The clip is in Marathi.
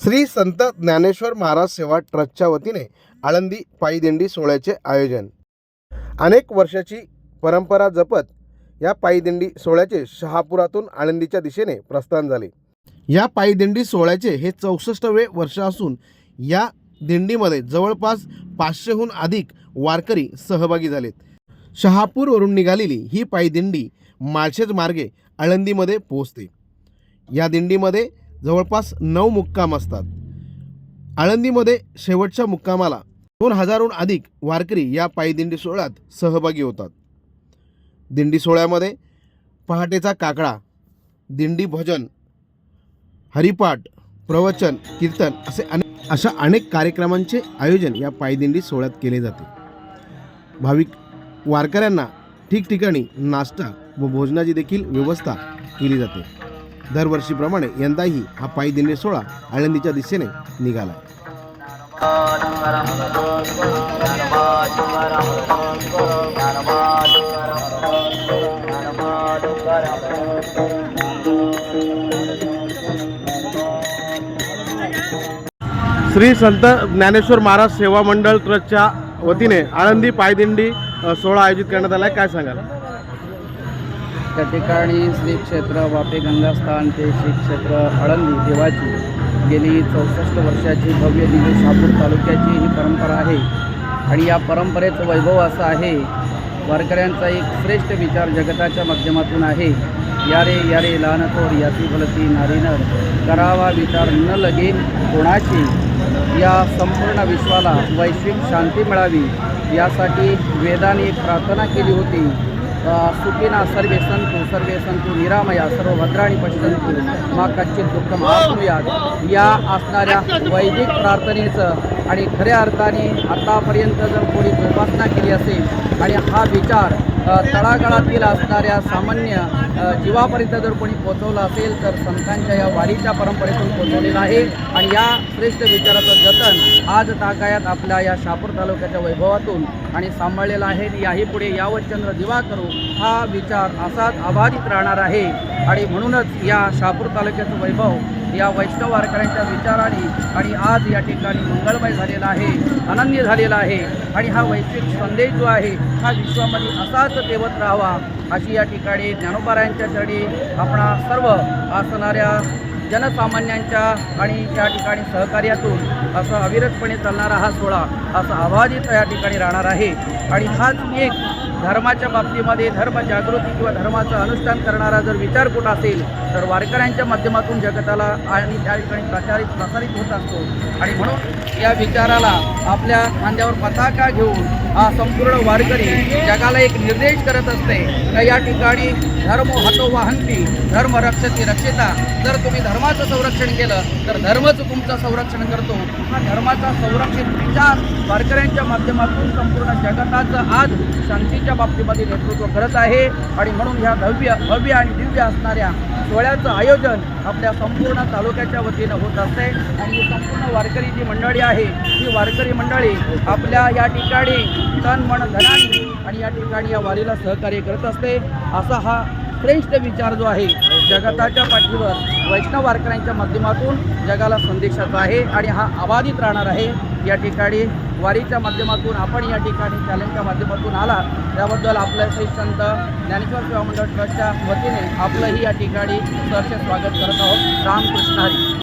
श्री संत ज्ञानेश्वर महाराज सेवा ट्रस्टच्या वतीने आळंदी पायीदिंडी सोहळ्याचे आयोजन. अनेक वर्षाची परंपरा जपत या पायीदिंडी सोहळ्याचे शहापुरातून आळंदीच्या दिशेने प्रस्थान झाले. या पायीदिंडी सोहळ्याचे हे चौसष्टवे वर्ष असून या दिंडीमध्ये जवळपास पाचशेहून अधिक वारकरी सहभागी झालेत. शहापूरवरून निघालेली ही पायदिंडी माळशेज मार्गे आळंदीमध्ये पोहोचते. या दिंडीमध्ये जवळपास नऊ मुक्काम असतात. आळंदीमध्ये शेवटच्या मुक्कामाला दोन हजारहून अधिक वारकरी या पायदिंडी सोहळ्यात सहभागी होतात. दिंडी सोहळ्यामध्ये पहाटेचा काकडा दिंडी भजन हरिपाठ प्रवचन कीर्तन असे अनेक अशा अनेक कार्यक्रमांचे आयोजन या पायदिंडी सोहळ्यात केले जाते. भाविक वारकऱ्यांना ठिकठिकाणी नाश्ता व भोजनाची देखील व्यवस्था केली जाते. दरवर्षीप्रमाणे यंदाही हा पायी दिंडी सोहळा आळंदीच्या दिशेने निघाला. श्री संत ज्ञानेश्वर महाराज सेवा मंडळ ट्रस्टच्या वतीने आळंदी पायदिंडी सोहळा आयोजित करण्यात आला आहे. काय सांगाल? त्या ठिकाणी श्री क्षेत्र वापे गंगास्थान ते श्री क्षेत्र आळंदी देवाची गेली चौसष्ट वर्षाची भव्य दिव्य शहापूर तालुक्याची ही परंपरा आहे. आणि या परंपरेचं वैभव असं आहे वारकऱ्यांचा एक श्रेष्ठ विचार जगताच्या माध्यमातून आहे. यारे यारे लहानथोर याती भलती नारीनर करावा विचार न लगे कोणाची? या संपूर्ण विश्वाला वैश्विक शांती मिळावी यासाठी वेदाने प्रार्थना केली होती. अ, सर्वेसन सर्वे संतु सर्वे निरामया सर्व भद्राणी पश्यंतु मा कच्चित दुःखम आत्मयात या असणाऱ्या वैदिक प्रार्थनेचं आणि खऱ्या अर्थाने आतापर्यंत जर कोणी जोपासना केली असेल आणि हा विचार तळागाळातील असणाऱ्या सामान्य जीवापर्यंत जर कोणी पोचवलं असेल तर संतांच्या या वारीच्या परंपरेतून पोचवलेलं आहे. आणि या श्रेष्ठ विचाराचं जतन आज ताकायात आपल्या या शापूर तालुक्याच्या वैभवातून आणि सांभाळलेलं आहे. आणि याही पुढे यावतचंद्र दिवा करू हा विचार असाच अबाधित राहणार आहे. आणि म्हणूनच या शापूर तालुक्याचं वैभव या वैष्णव वारकऱ्यांच्या विचाराने आणि आज या ठिकाणी मंगळमय झालेला आहे अनन्य झालेला आहे आणि हा वैश्विक संदेश जो आहे हा विश्वामध्ये असाच देवत राहावा अशी या ठिकाणी ज्ञानोबारायांच्या चरणी आपणा सर्व असणाऱ्या जनसामान्यांच्या आणि या ठिकाणी सहकार्यातून असं अविरतपणे चालणारा हा सोहळा असा अबाधित या ठिकाणी राहणार आहे. आणि हाच एक धर्माच्या बाबतीमध्ये धर्मजागृती किंवा धर्माचं अनुष्ठान करणारा जर विचार कुठं असेल तर वारकऱ्यांच्या माध्यमातून जगताला आणि त्या ठिकाणी प्रचारित प्रसारित होत असतो. आणि म्हणून या विचाराला आपल्या खांद्यावर पताका घेऊन हा संपूर्ण वारकरी जगाला एक निर्देश करत असते का या ठिकाणी धर्म हतो वाहंती धर्म रक्षती रक्षिता जर तुम्ही धर्म धर्माचं संरक्षण केलं तर धर्मच तुमचं संरक्षण करतो. हा धर्माचा संरक्षित विचार वारकऱ्यांच्या माध्यमातून संपूर्ण जगताचं आज शांतीच्या बाबतीमध्ये नेतृत्व करत आहे. आणि म्हणून ह्या भव्य भव्य आणि दिव्य असणाऱ्या सोहळ्याचं आयोजन आपल्या संपूर्ण तालुक्याच्या वतीनं होत असते. आणि ही संपूर्ण वारकरी जी मंडळी आहे ही वारकरी मंडळी आपल्या या ठिकाणी तन मन धनाने आणि या ठिकाणी या वारीला सहकार्य करत असते. असा हा श्रेष्ठ विचार जो आहे जगताच्या पाठीवर वैष्णव वारकऱ्यांच्या माध्यमातून जगाला संदेशाचा आहे आणि हा अबाधित राहणार आहे. या ठिकाणी वारीच्या माध्यमातून आपण या ठिकाणी चॅलेंजच्या माध्यमातून आला. त्याबद्दल आपल्या श्री संत ज्ञानेश्वर सेवा मंडळ ट्रस्टच्या वतीने आपलंही या ठिकाणी सरसे स्वागत करत आहोत. रामकृष्ण हरी.